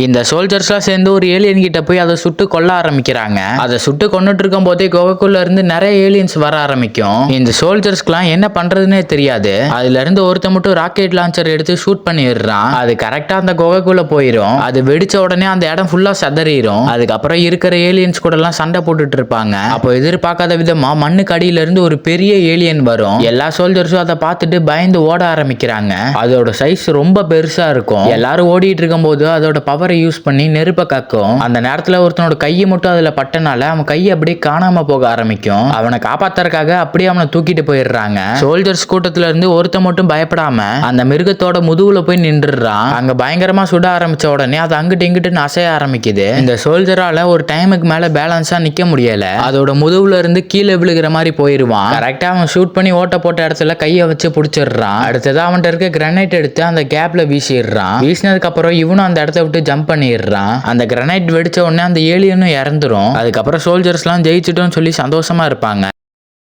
இந்த சோல்ஜர்ஸ்லாம் சேர்ந்து ஒரு ஏலியன் கிட்ட போய் அதை சுட்டு கொல்ல ஆரம்பிக்கிறாங்க. அதை சுட்டு கொண்டுட்டு இருக்கும் போதே குகைக்குள்ள இருந்து நிறைய ஏலியன்ஸ் வர ஆரம்பிக்கும். இந்த சோல்ஜர்ஸ்க்குலாம் என்ன பண்றதுன்னே தெரியாது. அதுல இருந்து ஒருத்த மட்டும் ராக்கெட் லான்ச்சர் எடுத்து ஷூட் பண்ணிடுறான். அது கரெக்டா அந்த குகைக்குள்ள போயிடும் அது வெடிச்ச உடனே அந்த இடம் ஃபுல்லா சதறிடும் அதுக்கப்புறம் இருக்கிற ஏலியன்ஸ் கூட எல்லாம் சண்டை போட்டுட்டு இருப்பாங்க. அப்போ எதிர்பார்க்காத விதமா மண்ணுக்கு அடியில இருந்து ஒரு பெரிய ஏலியன் வரும். எல்லா சோல்ஜர்ஸும் அதை பார்த்துட்டு பயந்து ஓட ஆரம்பிக்கிறாங்க. அதோட சைஸ் ரொம்ப பெருசா இருக்கும். எல்லாரும் ஓடிட்டு இருக்கும்போது அதோட பவர் யூஸ் பண்ணி நெருப்பை கக்கும். அந்த நேரத்துல ஒருத்தனோட கையை மட்டும் அதுல பட்டனால அவன் கை அப்படியே காணாம போக ஆரம்பிக்கும். அவனை காப்பாத்துறதுக்காக அப்படியே அவனை தூக்கிட்டு போயிடுறாங்க. சோல்ஜர்ஸ் கூட்டத்துல இருந்து ஒருத்த மட்டும் பயப்படாம அந்த மிருகத்தோட முதுகுல போய் நின்றுறான் அங்க பயங்கரமா சுட ஆரம்பிச்ச உடனே அது அங்கிட்டு இங்கிட்டு அசைய ஆரம்பிக்குது. இந்த சோல்ஜரால ஒரு டைமுக்கு மேல பேலன்ஸா நிக்க முடியல. அதோட முதுகுல இருந்து கீழே விழுகிற மாதிரி போயிருவான். கரெக்டா அவன் ஷூட் பண்ணி ஓட்ட போட்ட இடத்துல கையை வச்சு பிடிச்சிடுறான். அடுத்ததான் அவன்கிட்ட இருக்க கிரனைட் எடுத்து அந்த கேப்ல வீசிடுறான். வீசினதுக்கு அப்புறம் இவனும் அந்த இடத்த விட்டு ஜம்ப் பண்ணிடுறான். அந்த கிரனைட் வெடிச்ச உடனே அந்த ஏலியனும் இறந்துரும். அதுக்கப்புறம் சோல்ஜர்ஸ்லாம் ஜெயிச்சிட்டோம்னு சொல்லி சந்தோஷமா இருப்பாங்க.